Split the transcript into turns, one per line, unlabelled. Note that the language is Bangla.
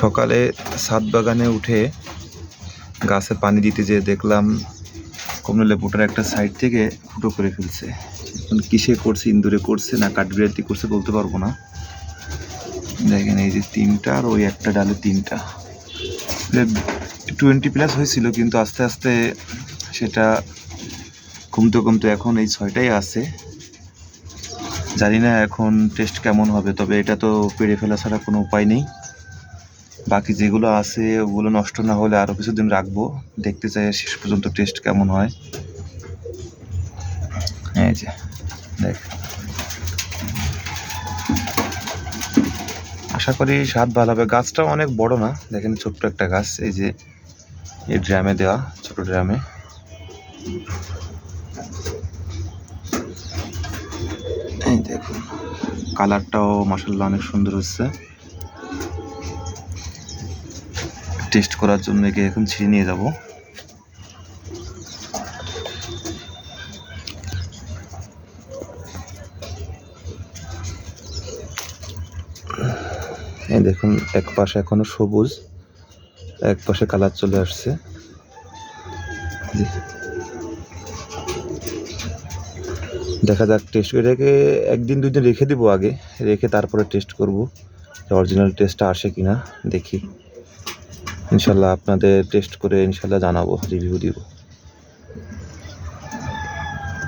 সকালে ছাদ বাগানে উঠে গাছে পানি দিতে যেয়ে দেখলাম কমলা লেবুটার একটা সাইড থেকে ফুটো করে ফেলছে। এখন কিসে করছে, ইন্দুরে করছে না কাঠবিড়াতি করছে বলতে পারব না। দেখেন এই যে তিনটা আর ওই একটা ডালে তিনটা। টোয়েন্টি প্লাস হয়েছিল কিন্তু আস্তে আস্তে সেটা কমতে কমতে এখন এই ছয়টাই আছে। জানি না এখন টেস্ট কেমন হবে, তবে এটা তো পেরে ফেলা ছাড়া কোনো উপায় নেই। বাকি যেগুলো আছে, ওগুলো নষ্ট না হলে আরও কিছুদিন রাখব। দেখতে চাই শেষ পর্যন্ত টেস্ট কেমন হয়। এই যে, দেখ। আশা করি স্বাদ ভালো হবে। গাছটাও অনেক বড় না, দেখেন ছোট্ট একটা গাছ, এই যে এই ড্রামে দেওয়া, ছোট ড্রামে। এই দেখুন কালারটাও মাসাল্লাহ অনেক সুন্দর হচ্ছে। টেস্ট করার জন্য একে এখন ছিঁড়ে নিয়ে যাব। এই দেখুন, এক পাশে এখনও সবুজ, এক পাশে কালার চলে আসছে। দেখা যাক টেস্ট রেখে একদিন দুই দিন রেখে দিব আগে, রেখে তারপরে টেস্ট করব অরিজিনাল টেস্টটা আসে কিনা, দেখি। ইনশাল্লাহ আপনাদের টেস্ট করে ইনশাল্লাহ জানাব রিভিউ দিব।